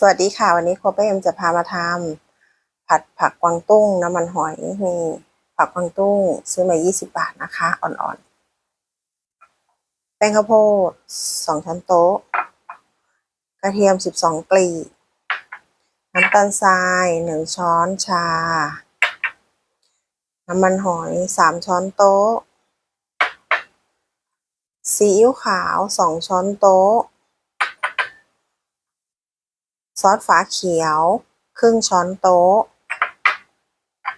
สวัสดีค่ะ วันนี้โคเป้เอ็มจะพามาทำผัดผักกวางตุ้งน้ำมันหอยนี่ผักกวางตุ้งซื้อมา 20 บาทนะคะ อ่อนๆ แป้งข้าวโพด 2 ช้อนโต๊ะ กระเทียม 12 กลีบน้ำตาลทราย 1 ช้อนชา น้ำมันหอย 3 ช้อนโต๊ะซีอิ๊วขาว 2 ช้อนโต๊ะ ซอสฝาเขียว ครึ่งช้อนโต๊ะ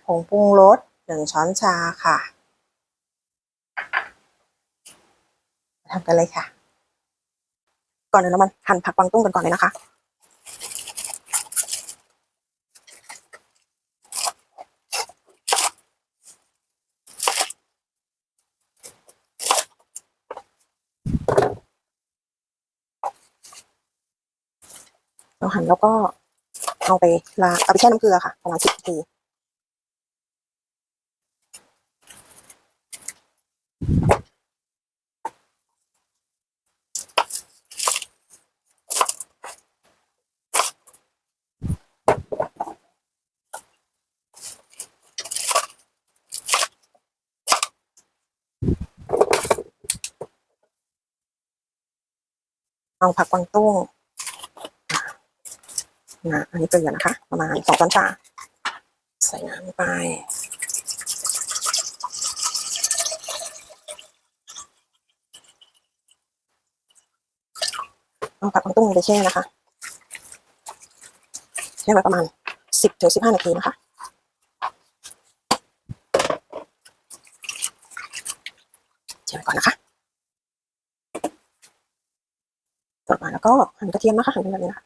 ผงปรุงรสหนึ่งช้อนชาค่ะทำกันเลยค่ะ ก่อนอื่นเรามาหั่นผักกวางตุ้งกันก่อนเลยนะคะ เราหั่นแล้วก็เอาไปลาเอาไปแช่น้ำเกลือค่ะประมาณสิบนาทีเอาผักกวางตุ้ง นะอันนี้เกลือนะคะ ประมาณสองช้อนชา ใส่น้ำไปเอาผักกวางตุ้งไปแช่นะคะแช่ไว้ประมาณสิบถึงสิบห้านาทีนะคะแช่ไว้ก่อนนะคะต่อมาแล้วก็หั่นกระเทียมนะคะหั่นเป็นแบบนี้นะคะ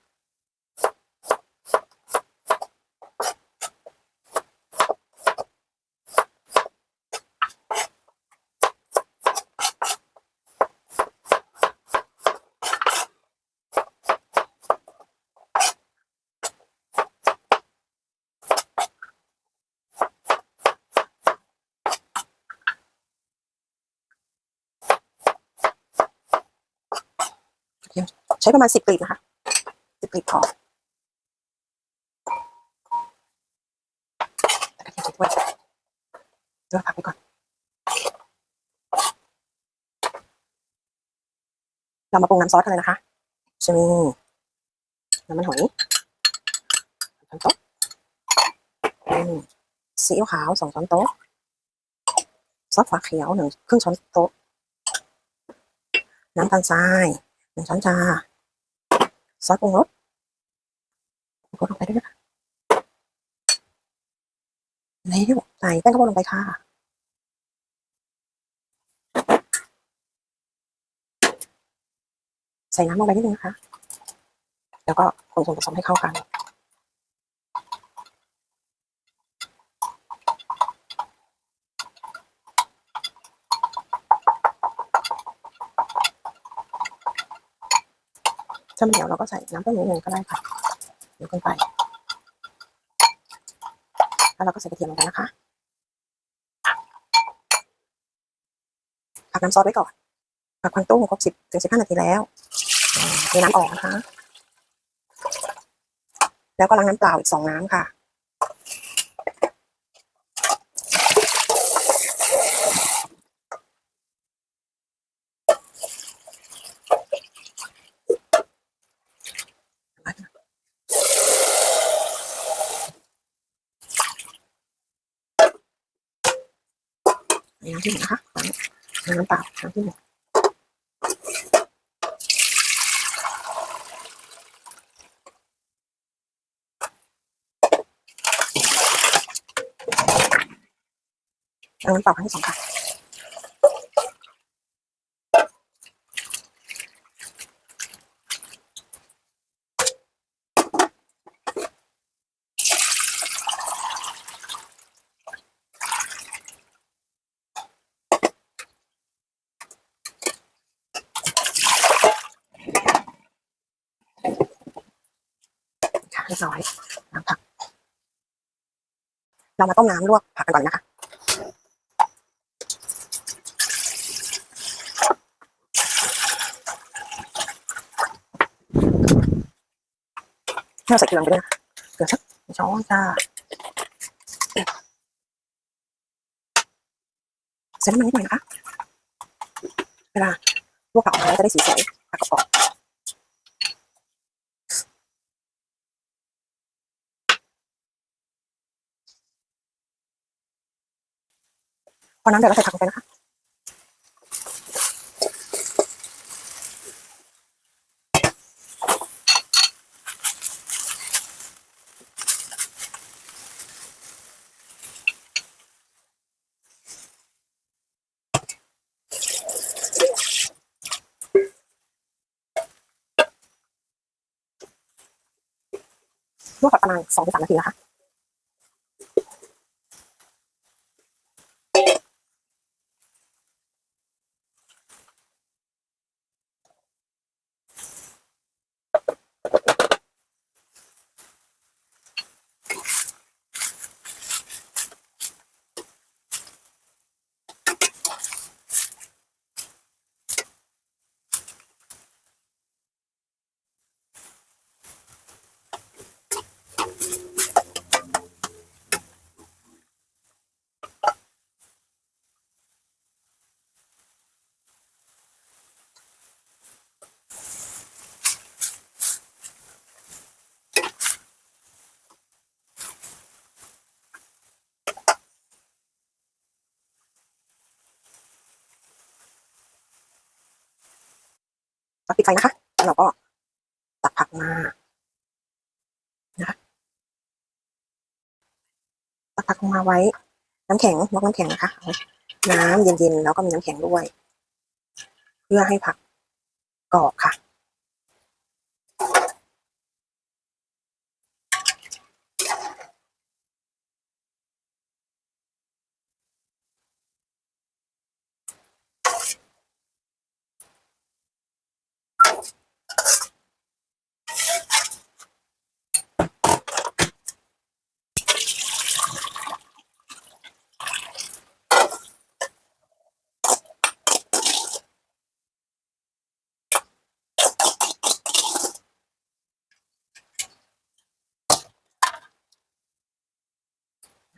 ใช้ประมาณสิบกลีบนะคะสิบกลีบพอแต่กระเทียมด้วยผักไปก่อน เรามาปรุงน้ำซอสกันเลยนะคะจะมีน้ำมันหอยช้อนโต๊ะซีอิ๊วขาวสองช้อนโต๊ะซอสฝาเขียวหนึ่งครึ่งช้อนโต๊ะน้ำตาลทรายหนึ่งช้อนชา ซอสปรุงรสก็ลงไปด้วยนะคะแล้วใส่แป้งข้าวโพดลงไปค่ะใส่น้ำลงไปนิดนึงนะคะ แล้วก็คนส่วนผสมให้เข้ากัน ถ้าไม่เหนียวเราก็ใส่น้ำเต้าหู้นึงก็ได้ค่ะเดี๋ยวขึ้นไปแล้วเราก็ใส่กระเทียมลงไปนะคะผักน้ำซอสไว้ก่อนผักควันตุ้งครบสิบถึงสิบห้านาทีแล้วมีน้ำออกนะคะ แล้วก็ล้างน้ำเปล่าอีกสองน้ำค่ะ ที่หนึ่งนะคะฝังน้ำเปล่าฝังที่หนึ่งล้าน้ำเปล่าครั้งที่สองค่ะ เรียบร้อยน้ำผัก เรามาต้มน้ำลวกผักกันก่อนนะคะใเราใส่เกลืองไปด้วยนะเกลือสักช้อนจ้าใส่น้ำมันนิดหน่อยนะคะเวลาลวกผักออกมาจะได้สีสวยผักกรอบ พอน้ำเดือดเราใส่ผักลงไปนะคะลวกผักประมาณสองถึงสามนาทีนะคะ ปิดไฟนะคะแล้วเราก็ตักผักมานะคะตักผักมาไว้ น้ำแข็งนอกน้ำแข็งนะคะน้ำเย็นๆแล้วก็มีน้ำแข็งด้วย เพื่อให้ผักกรอบค่ะ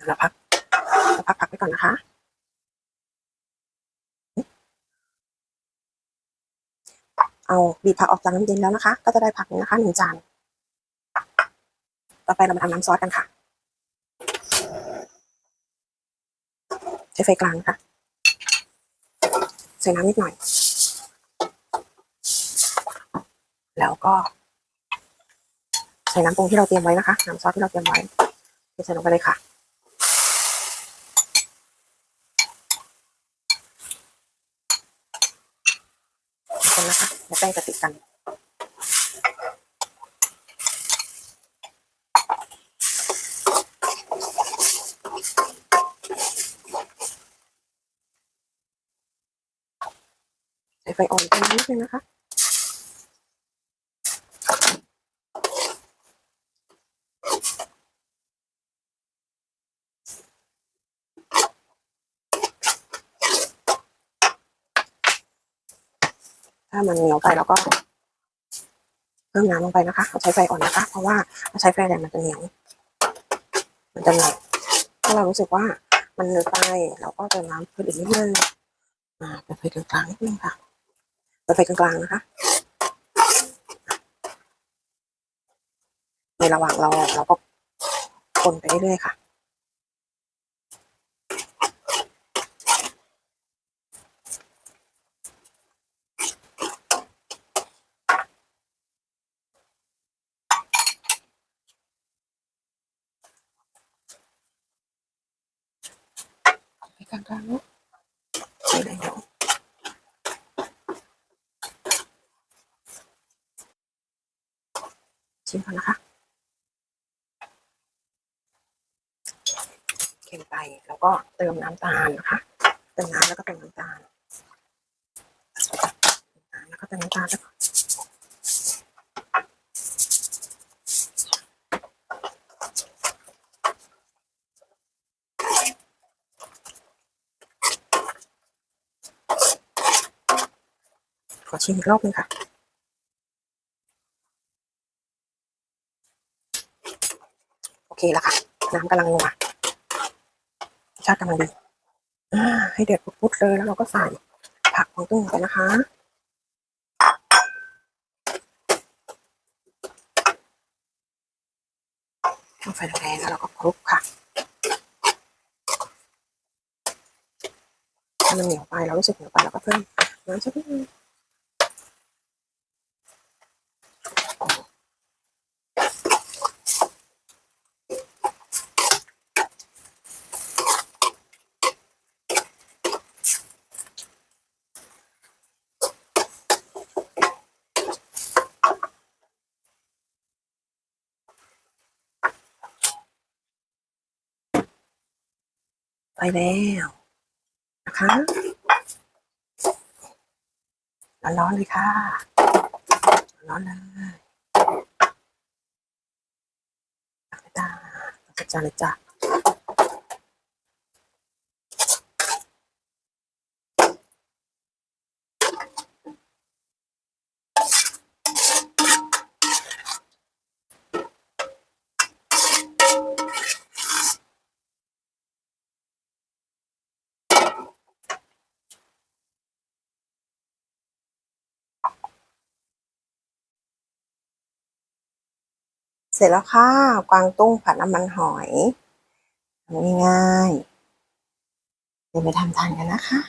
เราพักเราพักผักไปก่อนนะคะ เอาบีบผักออกจากน้ำเย็นแล้วนะคะ ก็จะได้ผักนะคะหนึ่งจาน ต่อไปเรามาทำน้ำซอสกันค่ะ ใช้ไฟกลางนะคะใส่น้ำนิดหน่อย แล้วก็ ใส่น้ำปรุงที่เราเตรียมไว้นะคะ น้ำซอสที่เราเตรียมไว้ใส่ลงไปเลยค่ะ คนนะคะแล้วแป้งจะติดกัน ใช้ไฟอ่อนไปนิดนึงนะคะ ถ้ามันเหนียวไปแล้วก็เพิ่มน้ำลงไปนะคะเราใช้ไฟอ่อนนะคะ เพราะว่าถ้าใช้ไฟแรงมันจะเหนียว มันจะหนักถ้าเรารู้สึกว่ามันเหนือไปเราก็เติมน้ำเพิ่มอีกนิดนึงอ่าเปิดไฟกลางๆนิดนึงค่ะเปิดไฟกลางๆนะคะในระหว่างเราเราก็คนไปเรื่อยๆค่ะ ไปกลางๆเนาะใส่เลยเดี๋ยวชิมก่อนนะคะเค็มไปแล้วก็เติมน้ำตาลนะคะ เติมน้ำแล้วก็เติมน้ำตาล น้ำแล้วก็เติมน้ำตาลแล้วก็ อชิมอีกรอบนึงค่ะโอเคแล้วค่ะ น้ำกำลังนัวชาติกำลังดีให้เดือดปุดๆเลยแล้วเราก็ใส่ผักของตุ้งไปนะคะเอาไฟแรงแล้วเราก็คลุกค่ะถ้ามันเหนียวไปเรารู้สึกเหนียวไปเราก็เพิ่มน้ำสักนิดนึง แล้วนะคะร้อนๆเลยค่ะ ร้อนเลยตาตาตักจาเลยจ้า เสร็จแล้วค่ะ กวางตุ้งผัดน้ำมันหอยง่ายๆเดี๋ยวไปทำทานกันนะคะ